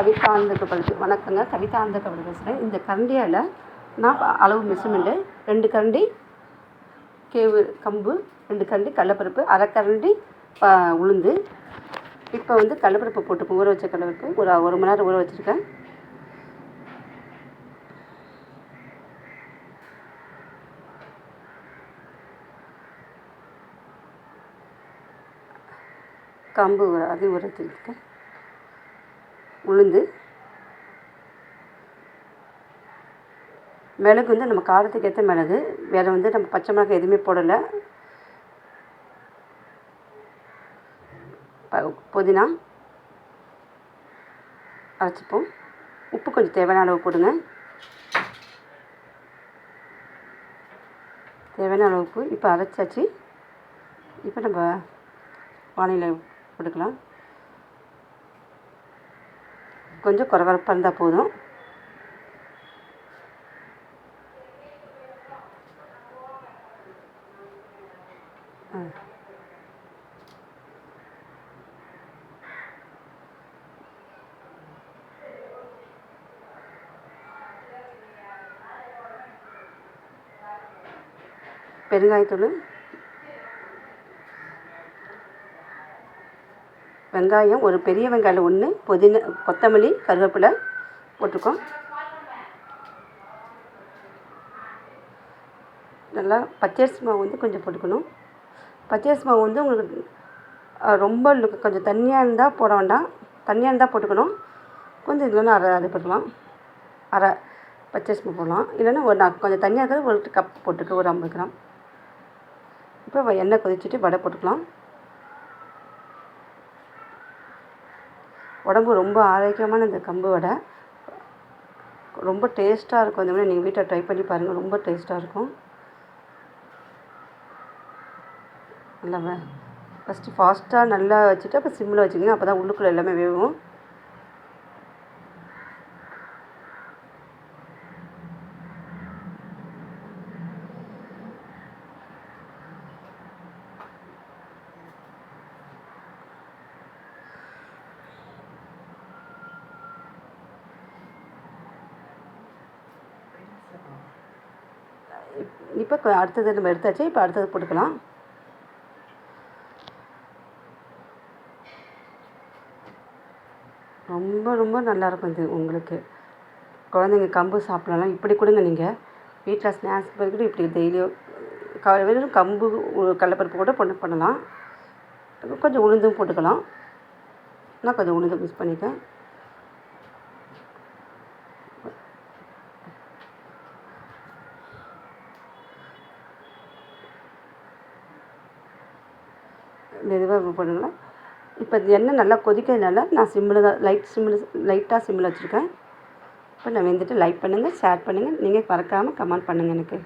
கவிதா ஆனந்த கபடி வணக்கங்க. கவிதா ஆனந்த கபடி பேசுகிறேன் இந்த கரண்டியால் நான் அளவு மெஷர்மெண்ட்டு ரெண்டு கரண்டி கேவு கம்பு ரெண்டு கரண்டி கடலப்பருப்பு அரை கரண்டி உளுந்து. இப்போ வந்து கடலப்பருப்பு போட்டு ஊற வச்ச கடலப்பருப்பு. ஒரு ஒரு மணி நேரம் ஊற வச்சுருக்கேன். கம்பு அது அதையும் ஊற வச்சுருக்கேன். உளுந்து. மிளகு வந்து நம்ம காரத்துக்கு ஏற்ற மிளகு. வேறு வந்து நம்ம பச்சை மிளகாய் எதுவுமே போடலை. ப- புதினா. அரைச்சிப்போம். உப்பு கொஞ்சம் தேவையான அளவு போடுங்க. தேவையான அளவு இப்போ அரைச்சாச்சு. இப்போ நம்ம வானிலை போட்டுக்கலாம் கொஞ்சம் குறவரப்பாக இருந்தால் போதும் ஆ. பெருங்காயத்தூள் வெங்காயம் ஒரு பெரிய வெங்காயம் ஒன்று புதினா கொத்தமல்லி கருவேப்பிலை போட்டிருக்கோம் நல்லா பச்சரிசி மாவு வந்து கொஞ்சம் போட்டுக்கணும். பச்சரிசி மாவு வந்து உங்களுக்கு ரொம்ப கொஞ்சம் தண்ணியாக இருந்தால் போட வேண்டாம். தண்ணியாக இருந்தால் போட்டுக்கணும். கொஞ்சம் இல்லைன்னா அரை அது போட்டுக்கலாம். அரை பச்சரிசி மாவு போடலாம். இல்லைன்னா ஒரு நான் கொஞ்சம் தண்ணியாக இருக்கிறது ஒரு கப் போட்டுக்க ஒரு ஐம்பது கிராம். இப்போ எண்ணெய் கொதிச்சுட்டு வடை போட்டுக்கலாம். உடம்பு ரொம்ப ஆரோக்கியமான இந்த கம்பு வடை. ரொம்ப டேஸ்ட்டாக இருக்கும். இந்த மாதிரி நீங்கள் வீட்டில் ட்ரை பண்ணி பாருங்கள் ரொம்ப டேஸ்ட்டாக இருக்கும். நல்லா ஃபஸ்ட்டு ஃபாஸ்ட்டாக நல்லா வச்சுட்டு அப்புறம் சிம்மில் வச்சுக்கோங்க. அப்போ தான் உள்ளுக்குள்ளே எல்லாமே வேகும். இப்போ அடுத்தது நம்ம எடுத்தாச்சு இப்போ அடுத்தது போட்டுக்கலாம். ரொம்ப ரொம்ப நல்லாயிருக்கும் இது உங்களுக்கு. குழந்தைங்க கம்பு சாப்பிடலாம். இப்படி கொடுங்க நீங்கள் வீட்டில் ஸ்நாக்ஸ் கூட இப்படி டெய்லியும் க வெறும் கம்பு கடலப்பருப்பு கூட பண்ண பண்ணலாம். கொஞ்சம் உளுந்தும் போட்டுக்கலாம். நான் கொஞ்சம் உளுந்து மிஸ் பண்ணிட்டேன். மெதுவாக பண்ணுங்களேன் இப்போ எண்ணெய் நல்லா கொதிக்கிறதுனால நான் சிம்மில் தான் லைட் சிம்மில் லைட்டாக சிம்மில் வச்சுருக்கேன். இப்போ நான் வந்துட்டு லைக் பண்ணுங்கள் ஷேர் பண்ணுங்கள் நீங்கள் மறக்காமல் கமெண்ட் பண்ணுங்கள் எனக்கு.